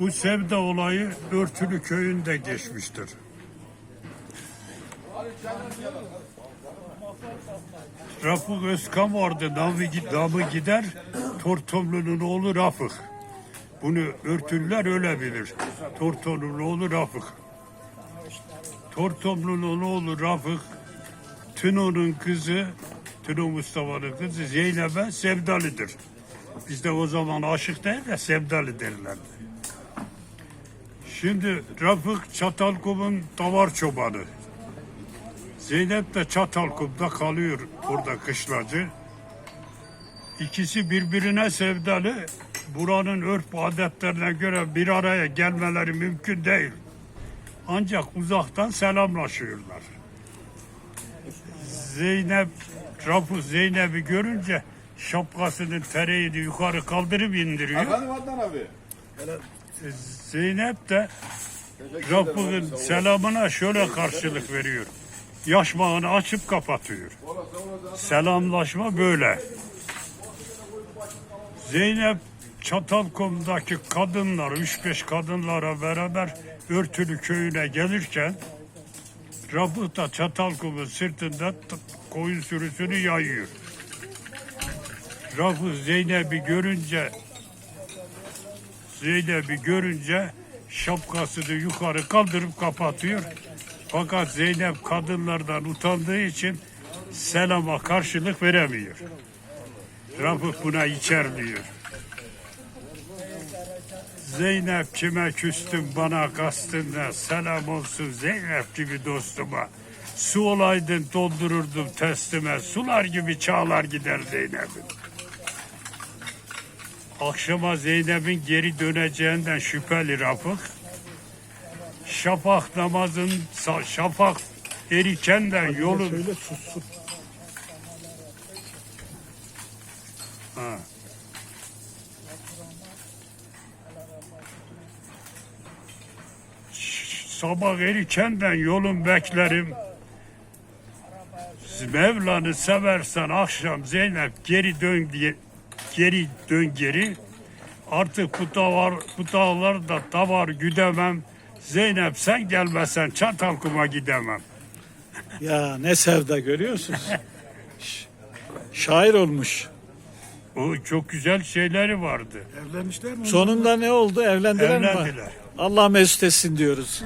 Bu sevda olayı Örtülü köyünde geçmiştir. Rafık Özkan vardı, namı, namı gider, Tortomlu'nun oğlu Rafık. Bunu Örtülüler öyle bilir. Tortomlu'nun oğlu Rafık. Tortomlu'nun oğlu Rafık, Tüno'nun kızı, Tüno Mustafa'nın kızı Zeynep'e sevdalıdır. Bizde o zaman aşık değil de sevdalı derlerdi. Şimdi Rafık Çatalkum'un davar çobanı. Zeynep de Çatalkum'da kalıyor orada kışlacı. İkisi birbirine sevdalı. Buranın örf adetlerine göre bir araya gelmeleri mümkün değil. Ancak uzaktan selamlaşıyorlar. Zeynep, Rafık Zeynep'i görünce şapkasının tereğini yukarı kaldırıp indiriyor. Efendim Adnan abi. Zeynep de Rafık'ın selamına şöyle karşılık veriyor. Yaşmağını açıp kapatıyor. Selamlaşma böyle. Zeynep Çatalkum'daki kadınlar, 3-5 kadınlara beraber Örtülü köyüne gelirken Rafık da Çatalkum'un sırtında koyun sürüsünü yayıyor. Rafık Zeynep'i görünce Zeynep'i görünce şapkasını yukarı kaldırıp kapatıyor. Fakat Zeynep kadınlardan utandığı için selama karşılık veremiyor. Rafık buna içerliyor. Zeynep kime küstüm bana kastın ne selam olsun Zeynep gibi dostuma. Su olaydın doldururdum testime sular gibi çağlar gider Zeynep'in. Akşama Zeynep'in geri döneceğinden şüpheli Rafık. Şafak namazın şafak erikenden yolun Söyle sussun. Ha. Sabah erikenden yolun beklerim. Mevlan'ı seversen akşam Zeynep geri dön diye geri dön geri. Artık bu davar bu dağlarda davar güdemem. Zeynep sen gelmesen Çatalkum'a gidemem. Ya ne sevda görüyorsunuz. Şair olmuş. O çok güzel şeyleri vardı. Evlenmişler mi? Sonunda ne oldu? Evlendiler mi? Evlendiler. Allah mesut etsin diyoruz.